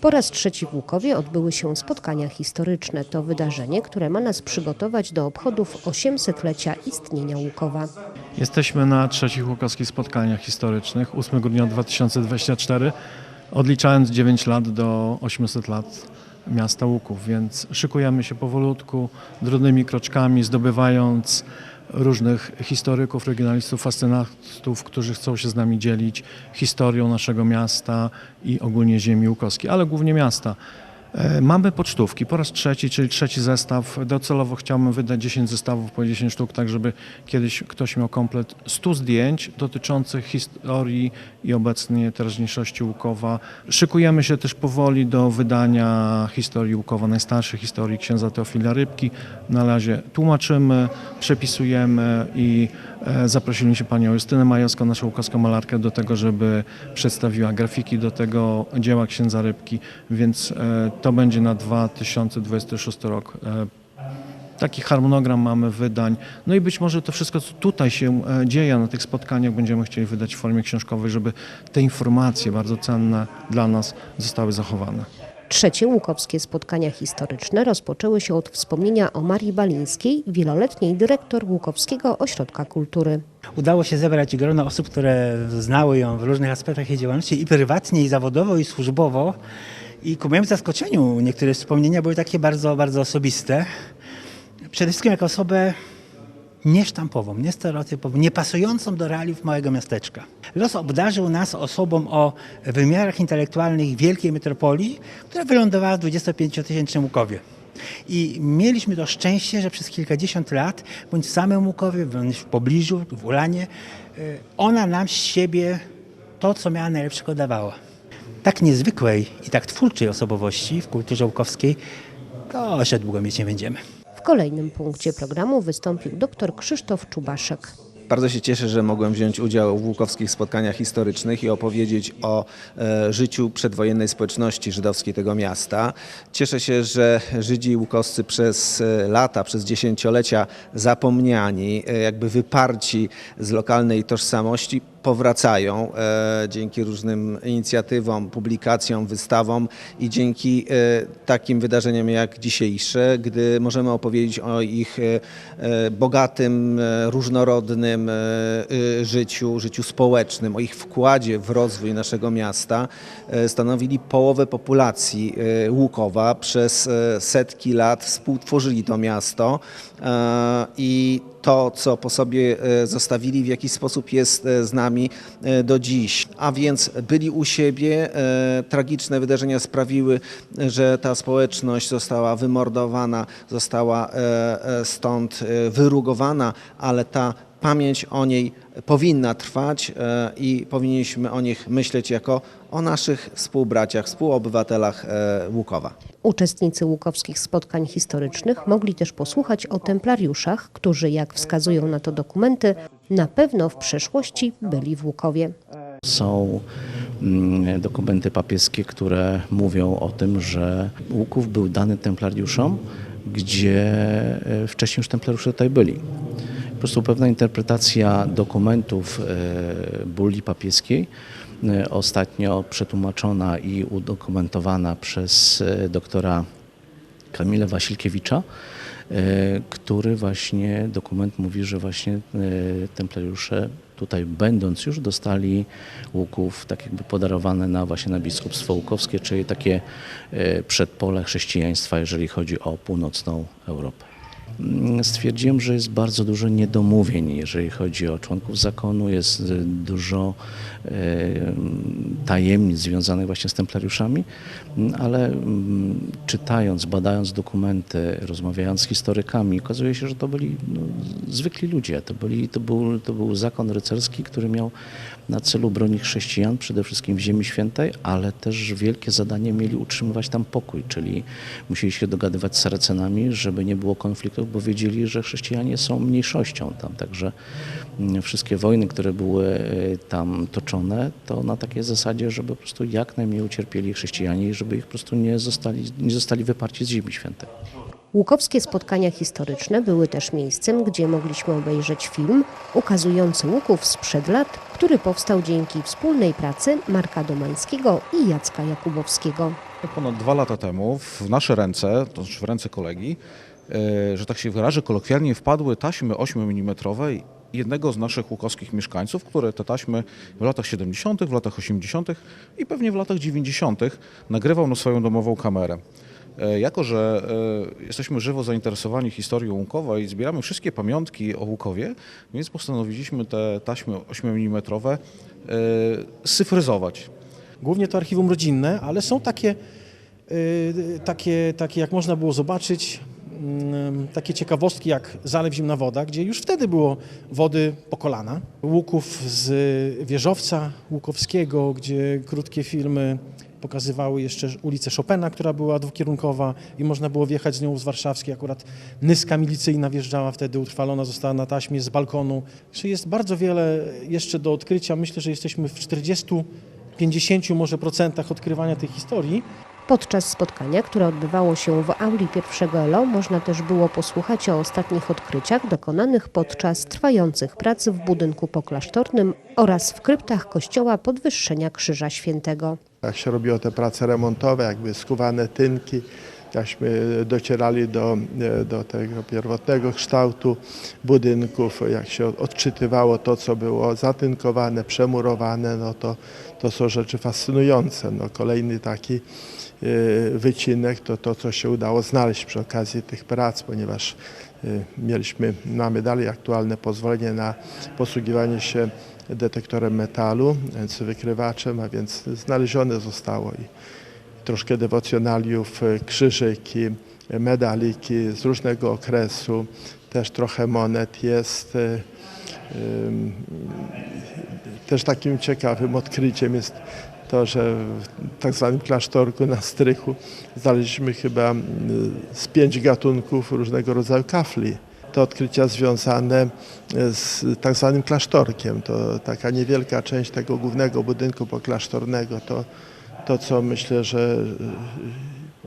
Po raz trzeci w Łukowie odbyły się spotkania historyczne. To wydarzenie, które ma nas przygotować do obchodów 800-lecia istnienia Łukowa. Jesteśmy na trzecich łukowskich spotkaniach historycznych, 8 grudnia 2024, odliczając 9 lat do 800 lat miasta Łuków, więc szykujemy się powolutku, drobnymi kroczkami, zdobywając różnych historyków, regionalistów, fascynatów, którzy chcą się z nami dzielić historią naszego miasta i ogólnie ziemi łukowskiej, ale głównie miasta. E, Mamy pocztówki po raz trzeci, czyli trzeci zestaw. Docelowo chciałbym wydać 10 zestawów po 10 sztuk, tak żeby kiedyś ktoś miał komplet 100 zdjęć dotyczących historii i obecnie teraźniejszości Łukowa. Szykujemy się też powoli do wydania historii Łukowa, najstarszej historii księdza Teofila Rybki. Na razie tłumaczymy, przepisujemy i zaprosiliśmy panią Justynę Majowską, naszą łukowską malarkę, do tego, żeby przedstawiła grafiki do tego dzieła księdza Rybki, więc e, to będzie na 2026 rok. E, Taki harmonogram mamy wydań. No i być może to wszystko, co tutaj się e, dzieje na tych spotkaniach, będziemy chcieli wydać w formie książkowej, żeby te informacje bardzo cenne dla nas zostały zachowane. Trzecie łukowskie spotkania historyczne rozpoczęły się od wspomnienia o Marii Balińskiej, wieloletniej dyrektor Łukowskiego Ośrodka Kultury. Udało się zebrać grono osób, które znały ją w różnych aspektach jej działalności i prywatnie, i zawodowo, i służbowo. I ku mojemu zaskoczeniu niektóre wspomnienia były takie bardzo, bardzo osobiste. Przede wszystkim jako osobę niesztampową, niestereotypową, niepasującą do realiów małego miasteczka. Los obdarzył nas osobą o wymiarach intelektualnych wielkiej metropolii, która wylądowała w 25-tysięcznym Łukowie. I mieliśmy to szczęście, że przez kilkadziesiąt lat, bądź w samym Łukowie, bądź w pobliżu, w Ulanie, y, ona nam z siebie to, co miała najlepszego dawała. Tak niezwykłej i tak twórczej osobowości w kulturze łukowskiej, to jeszcze długo mieć nie będziemy. Kolejnym punkcie programu wystąpił dr Krzysztof Czubaszek. Bardzo się cieszę, że mogłem wziąć udział w łukowskich spotkaniach historycznych i opowiedzieć o e, życiu przedwojennej społeczności żydowskiej tego miasta. Cieszę się, że Żydzi łukowscy przez e, lata, przez dziesięciolecia zapomniani, e, jakby wyparci z lokalnej tożsamości, powracają e, dzięki różnym inicjatywom, publikacjom, wystawom i dzięki e, takim wydarzeniom jak dzisiejsze, gdy możemy opowiedzieć o ich e, bogatym, różnorodnym e, życiu, życiu społecznym, o ich wkładzie w rozwój naszego miasta, stanowili połowę populacji Łukowa. Przez setki lat współtworzyli to miasto i to, co po sobie e, zostawili, w jakiś sposób jest e, z nami e, do dziś. A więc byli u siebie, tragiczne wydarzenia sprawiły, że ta społeczność została wymordowana, została stąd wyrugowana, ale ta pamięć o niej powinna trwać e, i powinniśmy o nich myśleć jako o naszych współbraciach, współobywatelach e, Łukowa. Uczestnicy łukowskich spotkań historycznych mogli też posłuchać o templariuszach, którzy, jak wskazują na to dokumenty, na pewno w przeszłości byli w Łukowie. Są mm, dokumenty papieskie, które mówią o tym, że Łuków był dany templariuszom, gdzie e, wcześniej już templariusze tutaj byli. Po prostu pewna interpretacja dokumentów e, bulli papieskiej, e, ostatnio przetłumaczona i udokumentowana przez e, doktora Kamila Wasilkiewicza, który właśnie dokument mówi, że właśnie templariusze tutaj będąc już dostali łuków tak jakby podarowane na właśnie na biskupstwo łukowskie, czyli takie przedpole chrześcijaństwa, jeżeli chodzi o północną Europę. Mm, Stwierdziłem, że jest bardzo dużo niedomówień, jeżeli chodzi o członków zakonu, jest y, dużo e, tajemnic związanych właśnie z templariuszami, Mm, ale mm, czytając, badając dokumenty, rozmawiając z historykami, okazuje się, że to byli no, zwykli ludzie. To, byli, to, był, to był zakon rycerski, który miał na celu bronić chrześcijan, przede wszystkim w Ziemi Świętej, ale też wielkie zadanie mieli utrzymywać tam pokój, czyli musieli się dogadywać z Saracenami, żeby nie było konfliktów, bo wiedzieli, że chrześcijanie są mniejszością tam. Także mm, wszystkie wojny, które były y, tam toczone, to na takiej zasadzie, żeby po prostu jak najmniej ucierpieli chrześcijanie i żeby ich po prostu nie zostali, nie zostali wyparci z Ziemi Świętej. Łukowskie spotkania historyczne były też miejscem, gdzie mogliśmy obejrzeć film ukazujący Łuków sprzed lat, który powstał dzięki wspólnej pracy Marka Domańskiego i Jacka Jakubowskiego. Ponad dwa lata temu w nasze ręce, to znaczy w ręce kolegi, e, że tak się wyrażę kolokwialnie, wpadły taśmy 8 mm jednego z naszych łukowskich mieszkańców, które te taśmy w latach 70., w latach 80. i pewnie w latach 90. nagrywał na swoją domową kamerę. E, Jako, że e, jesteśmy żywo zainteresowani historią Łukowa i zbieramy wszystkie pamiątki o Łukowie, więc postanowiliśmy te taśmy 8 mm scyfryzować. Głównie to archiwum rodzinne, ale są takie, takie, takie jak można było zobaczyć, takie ciekawostki jak Zalew Zimna Woda, gdzie już wtedy było wody po kolana. Łuków z wieżowca Łukowskiego, gdzie krótkie filmy pokazywały jeszcze ulicę Chopina, która była dwukierunkowa i można było wjechać z nią z Warszawskiej. Akurat nyska milicyjna wjeżdżała wtedy, utrwalona została na taśmie z balkonu. Także jest bardzo wiele jeszcze do odkrycia. Myślę, że jesteśmy w 40 50 może procentach odkrywania tej historii. Podczas spotkania, które odbywało się w auli pierwszego ELO, można też było posłuchać o ostatnich odkryciach dokonanych podczas trwających prac w budynku poklasztornym oraz w kryptach kościoła Podwyższenia Krzyża Świętego. Jak się robiło te prace remontowe, jakby skuwane tynki, jakśmy docierali do, do tego pierwotnego kształtu budynków, jak się odczytywało to, co było zatynkowane, przemurowane, no to, to są rzeczy fascynujące. No, kolejny taki y, wycinek to to, co się udało znaleźć przy okazji tych prac, ponieważ y, mieliśmy, mamy dalej aktualne pozwolenie na posługiwanie się detektorem metalu, więc wykrywaczem, a więc znalezione zostało i troszkę dewocjonaliów, e, krzyżyki, e, medaliki z różnego okresu, też trochę monet jest. e, Też takim ciekawym odkryciem jest to, że w tak zwanym klasztorku na strychu znaleźliśmy chyba z pięć gatunków różnego rodzaju kafli. To odkrycia związane z tak zwanym klasztorkiem. To taka niewielka część tego głównego budynku poklasztornego. To, to co myślę, że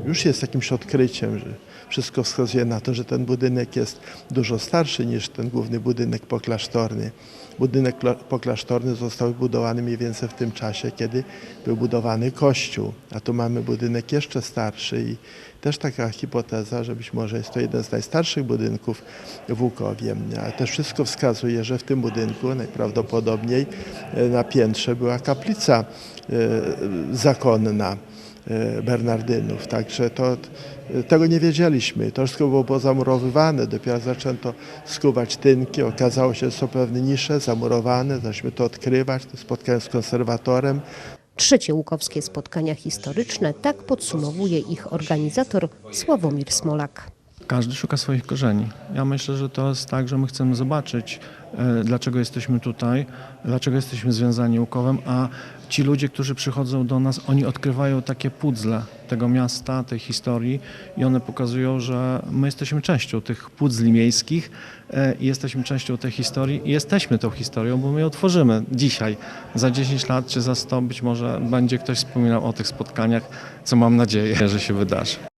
y, już jest jakimś odkryciem, że wszystko wskazuje na to, że ten budynek jest dużo starszy niż ten główny budynek poklasztorny. Budynek kla- poklasztorny został wybudowany mniej więcej w tym czasie, kiedy był budowany kościół, a tu mamy budynek jeszcze starszy i też taka hipoteza, że być może jest to jeden z najstarszych budynków w Łukowie. A też wszystko wskazuje, że w tym budynku najprawdopodobniej e, na piętrze była kaplica e, zakonna Bernardynów. Także to, tego nie wiedzieliśmy. To wszystko było pozamurowywane. Dopiero zaczęto skuwać tynki. Okazało się, że są pewne nisze zamurowane. Zaczęliśmy to odkrywać. Spotkałem z konserwatorem. Trzecie łukowskie spotkania historyczne, tak podsumowuje ich organizator Sławomir Smolak. Każdy szuka swoich korzeni. Ja myślę, że to jest tak, że my chcemy zobaczyć, e, dlaczego jesteśmy tutaj, dlaczego jesteśmy związani Łukowem, a ci ludzie, którzy przychodzą do nas, oni odkrywają takie puzzle tego miasta, tej historii i one pokazują, że my jesteśmy częścią tych puzzli miejskich e, jesteśmy częścią tej historii i jesteśmy tą historią, bo my ją tworzymy dzisiaj. Za 10 lat czy za 100 być może będzie ktoś wspominał o tych spotkaniach, co mam nadzieję, że się wydarzy.